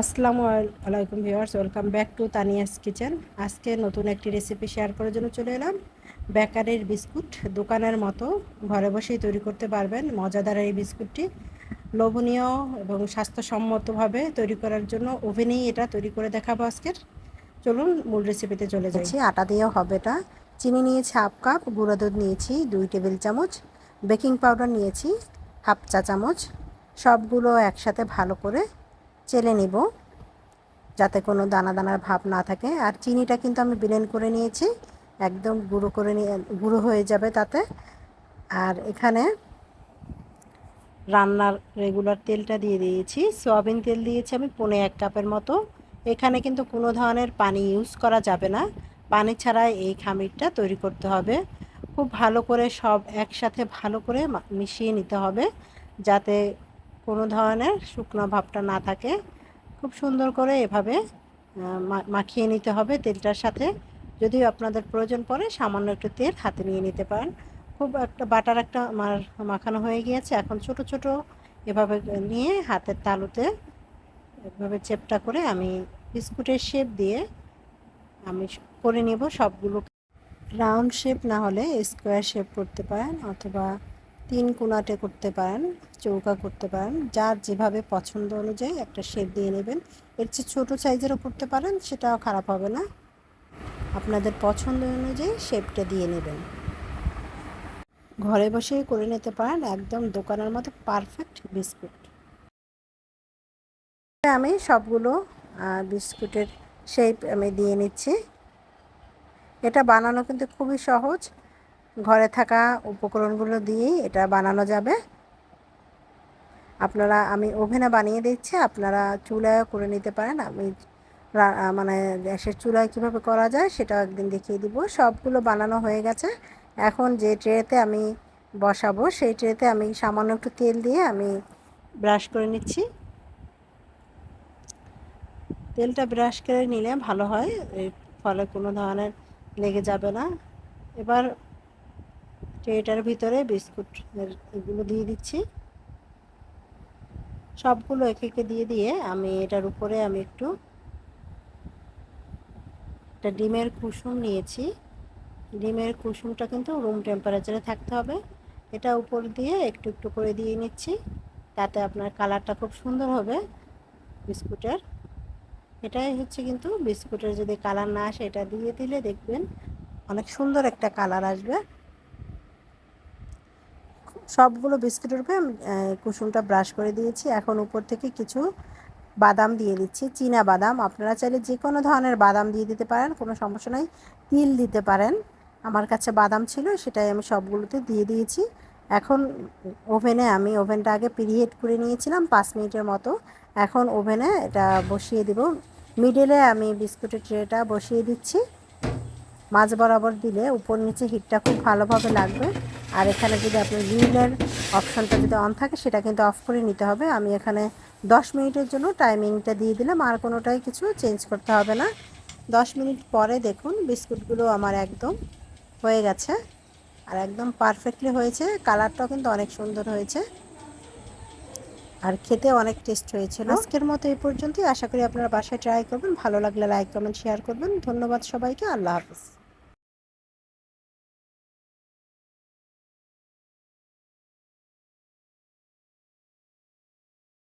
আসসালামু আলাইকুম viewers, welcome back to Tania's kitchen. আজকে নতুন একটি রেসিপি শেয়ার করার জন্য চলে এলাম। বেকারির বিস্কুট, দোকানের মতো ঘরে বসেই তৈরি করতে পারবেন মজাদার এই বিস্কুটটি। লোভনীয় এবং স্বাস্থ্যসম্মতভাবে তৈরি করার জন্য ওভেনেই এটা তৈরি করে দেখাবো আজকের। চলুন মূল রেসিপিতে চলে যাচ্ছি আটা দিয়েও হবে এটা। চিনি নিয়েছি হাফ কাপ, গুঁড়ো দুধ নিয়েছি দুই টেবিল চামচ, বেকিং পাউডার নিয়েছি হাফ চা চামচ। সবগুলো একসাথে ভালো করে চেলে নিব, যাতে কোনো দানা দানার ভাব না থাকে। আর চিনিটা কিন্তু আমি ব্লেন্ড করে নিয়েছি, একদম গুঁড়ো করে নিয়ে, গুঁড়ো হয়ে যাবে তাতে। আর এখানে রান্নার রেগুলার তেলটা দিয়ে দিয়েছি। সয়াবিন তেল দিয়েছি আমি পনে এক কাপের মতো। এখানে কিন্তু কোনো ধরনের পানি ইউজ করা যাবে না। পানি ছাড়াই এই খামিরটা তৈরি করতে হবে। খুব ভালো করে সব একসাথে ভালো করে মিশিয়ে নিতে হবে, যাতে কোনো ধরনের শুকনো ভাবটা না থাকে। খুব সুন্দর করে এভাবে মাখিয়ে নিতে হবে তেলটার সাথে। যদিও আপনাদের প্রয়োজন পড়ে, সামান্য একটু তেল হাতে নিয়ে নিতে পারেন। খুব একটা বাটার একটা আমার মাখানো হয়ে গিয়েছে। এখন ছোট ছোট এভাবে নিয়ে হাতের তালুতে এভাবে চেপটা করে আমি বিস্কুটের শেপ দিয়ে আমি করে নেব সবগুলো রাউন্ড শেপ না হলে স্কোয়ার শেপ করতে পারেন অথবা তিন কোনাটে করতে পারেন, চৌকা করতে পারেন, যার যেভাবে পছন্দ অনুযায়ী একটা শেপ দিয়ে নেবেন। এর চেয়ে ছোটো সাইজেরও করতে পারেন, সেটাও খারাপ হবে না। আপনাদের পছন্দ অনুযায়ী শেপটা দিয়ে নেবেন। ঘরে বসেই করে নিতে পারেন একদম দোকানের মতো পারফেক্ট বিস্কুট। আমি সবগুলো বিস্কুটের শেপ আমি দিয়ে নিচ্ছি। এটা বানানো কিন্তু খুবই সহজ। ঘরে থাকা উপকরণগুলো দিয়েই এটা বানানো যাবে। আপনারা, আমি ওভেনে বানিয়ে দিচ্ছি, আপনারা চুলায় করে নিতে পারেন। আমি মানে গ্যাসের চুলায় কীভাবে করা যায় সেটাও একদিন দেখিয়ে দিব। সবগুলো বানানো হয়ে গেছে। এখন যে ট্রেতে আমি বসাবো, সেই ট্রেতে আমি সামান্য একটু তেল দিয়ে আমি ব্রাশ করে নিচ্ছি। তেলটা ব্রাশ করে নিলে ভালো হয়, এর ফলে কোনো ধরনের লেগে যাবে না। এবার ট্রেটার ভিতরে বিস্কুট এগুলো দিয়ে দিচ্ছি। সবগুলো এক একে দিয়ে দিয়ে আমি এটার উপরে আমি একটু একটা ডিমের কুসুম নিয়েছি। ডিমের কুসুমটা কিন্তু রুম টেম্পারেচারে থাকতে হবে। এটা উপর দিয়ে একটু একটু করে দিয়ে নিচ্ছি। তাতে আপনার কালারটা খুব সুন্দর হবে বিস্কুটের। এটাই হচ্ছে কিন্তু বিস্কুটের যদি কালার না আসে, এটা দিয়ে দিলে দেখবেন অনেক সুন্দর একটা কালার আসবে। সবগুলো বিস্কুটের উপরে কুসুমটা ব্রাশ করে দিয়েছি। এখন উপর থেকে কিছু বাদাম দিয়ে দিচ্ছি, চীনা বাদাম। আপনারা চাইলে যে কোনো ধরনের বাদাম দিয়ে দিতে পারেন, কোনো সমস্যা নাই। তিল দিতে পারেন। আমার কাছে বাদাম ছিল, সেটাই আমি সবগুলোতে দিয়ে দিয়েছি। এখন ওভেনে আমি, ওভেনটা আগে প্রিহিট করে নিয়েছিলাম পাঁচ মিনিটের মতো। এখন ওভেনে এটা বসিয়ে দিব। মিডলে আমি বিস্কুটের ট্রেটা বসিয়ে দিচ্ছি। মাঝ বরাবর দিলে উপর নিচে হিটটা খুব ভালোভাবে লাগবে। আর এখানে যদি আপনার গ্রিলের অপশানটা যদি অন থাকে সেটা কিন্তু অফ করে নিতে হবে। আমি এখানে 10 মিনিটের জন্য টাইমিংটা দিয়ে দিলাম আর কোনোটাই কিছু চেঞ্জ করতে হবে না। 10 মিনিট পরে দেখুন বিস্কুটগুলো আমার একদম হয়ে গেছে। আর একদম পারফেক্টলি হয়েছে। কালারটাও কিন্তু অনেক সুন্দর হয়েছে। আর খেতে অনেক টেস্ট হয়েছিল। আজকের মতো এই পর্যন্তই। আশা করি আপনারা বাসায় ট্রাই করবেন। ভালো লাগলে লাইক কমেন্ট শেয়ার করবেন। ধন্যবাদ সবাইকে। আল্লাহ হাফিজ।